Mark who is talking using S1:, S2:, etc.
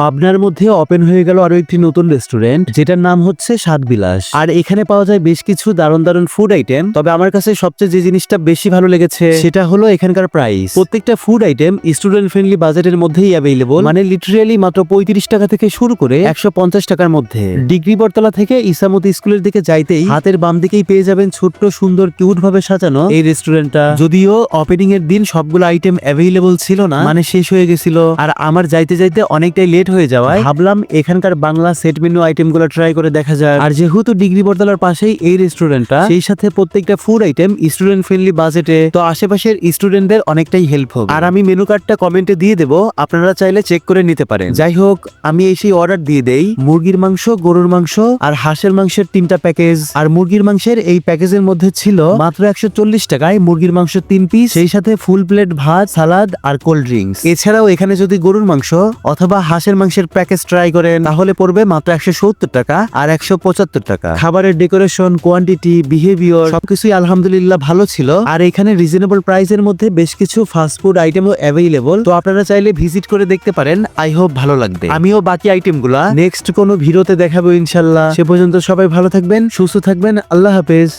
S1: পাবনার মধ্যে ওপেন হয়ে গেল আরও একটি নতুন রেস্টুরেন্ট যেটার নাম হচ্ছে সাত স্বাদবিলাস। আর এখানে পাওয়া যায় বেশ কিছু দারুণ দারুণ ফুড আইটেম তবে আমার কাছে সবচেয়ে যে জিনিসটা বেশি ভালো লেগেছে, সেটা হলো এখানকার প্রাইস প্রত্যেকটা ফুড আইটেম স্টুডেন্ট ফ্রেন্ডলি বাজেটের মধ্যেই অ্যাভেলেবল মানে লিটারেলি মাত্র পঁয়ত্রিশ টাকা থেকে শুরু করে একশো পঞ্চাশ টাকার মধ্যে। ডিগ্রি বটতলা থেকে ইসামতি স্কুলের দিকে যাইতেই হাতের বাম দিকেই পেয়ে যাবেন ছোট্ট, সুন্দর কিউট ভাবে সাজানো এই রেস্টুরেন্টটা যদিও ওপেনিং এর দিন সবগুলো আইটেম অ্যাভেলেবল ছিল না মানে শেষ হয়ে গেছিল। আর আমার যাইতে যাইতে অনেকটাই লেট হয়ে যাওয়ায় ভাবলাম এখানকার বাংলা সেট মেনু আইটেমগুলো ট্রাই করে দেখা যায় আর যেহেতু ডিগ্রি বটতলার পাশেই এই রেস্টুরেন্টটা সেই সাথে প্রত্যেকটা ফুড আইটেম স্টুডেন্ট ফ্রেন্ডলি বাজেটে তো আশেপাশের স্টুডেন্টদের অনেকটাই হেল্প হবে। আর আমি মেনু কার্ডটা কমেন্টে দিয়ে দেবো আপনারা চাইলে চেক করে নিতে পারেন। যাই হোক আমি এই সেই অর্ডার দিয়ে দেই। মুরগির মাংস গরুর মাংস আর হাঁসের মাংসের তিনটা প্যাকেজ আর মুরগির মাংসের এই প্যাকেজের মধ্যে ছিল মাত্র একশো চল্লিশ টাকায় মুরগির মাংস তিন পিস সেই সাথে ফুল প্লেট ভাত সালাদ আর কোল্ড ড্রিঙ্কস এছাড়াও এখানে যদি গরুর মাংস অথবা হাঁসের মাংসের প্যাকেজ ট্রাই করেন, তাহলে পড়বে মাত্র একশো সত্তর টাকা আর একশো পঁচাত্তর টাকা। খাবারের ডেকোরেশন কোয়ান্টিটি বিহেভিয়ার সবকিছুই আলহামদুলিল্লাহ ভালো ছিল। আর এখানে রিজনেবল প্রাইসের মধ্যে বেশ কিছু ফাস্ট ফুড আইটেমও অ্যাভেলেবল তো আপনারা চাইলে ভিজিট করে দেখতে পারেন। আই হোপ ভালো লাগবে। আমিও বাকি আইটেম আইটেমগুলা নেক্সট কোনো ভিডিওতে দেখাবো ইনশাল্লাহ। সে পর্যন্ত সবাই ভালো থাকবেন, সুস্থ থাকবেন। আল্লাহ হাফেজ।